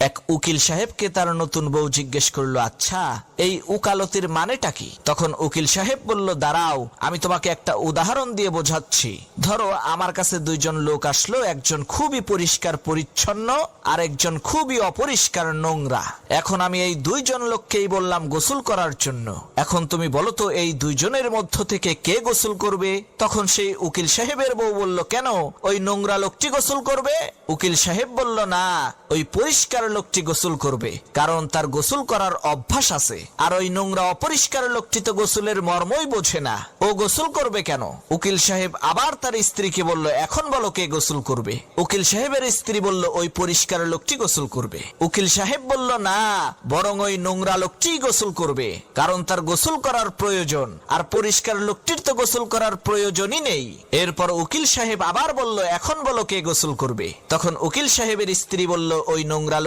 এক উকিল সাহেবকে তার নতুন বউ জিজ্ঞেস করল আচ্ছা এই উকালতির মানেটা কি? তখন উকিল সাহেব বলল, দাঁড়াও, আমি তোমাকে একটা উদাহরণ দিয়ে বোঝাচ্ছি। ধরো, আমার কাছে দুইজন লোক আসলো, একজন খুবই পরিষ্কার পরিচ্ছন্ন আর একজন খুবই অপরিষ্কার নোংরা। এখন আমি এই দুইজন লোককেই বললাম গোসল করার জন্য। এখন তুমি বলো তো, এই দুইজনের মধ্য থেকে কে গোসল করবে? তখন সেই উকিল সাহেবের বউ বলল, কেন? ওই নোংরা লোকটি গোসল করবে? উকিল সাহেব বলল, না, ওই পরিষ্কার লোকটি গোসল করবে, কারণ তার গোসল করার অভ্যাস আছে। আর ওই নোংরা অপরিষ্কার লোকটি তো গোসলের মর্মই বোঝে না। ও গোসল করবে কেন? উকিল সাহেব আবার তার স্ত্রীকে বলল, এখন বলো কে গোসল করবে? উকিল সাহেবের স্ত্রী বলল, ওই পরিষ্কার লোকটি গোসল করবে। উকিল সাহেব বলল, না, বরং ওই নোংরা লোকটিই গোসল করবে, কারণ তার গোসল করার প্রয়োজন, আর পরিষ্কার লোকটির তো গোসল করার প্রয়োজনই নেই। এরপর উকিল সাহেব আবার বলল, এখন বলো কে গোসল করবে? তখন উকিল সাহেবের স্ত্রী বলল, ওই নোংরা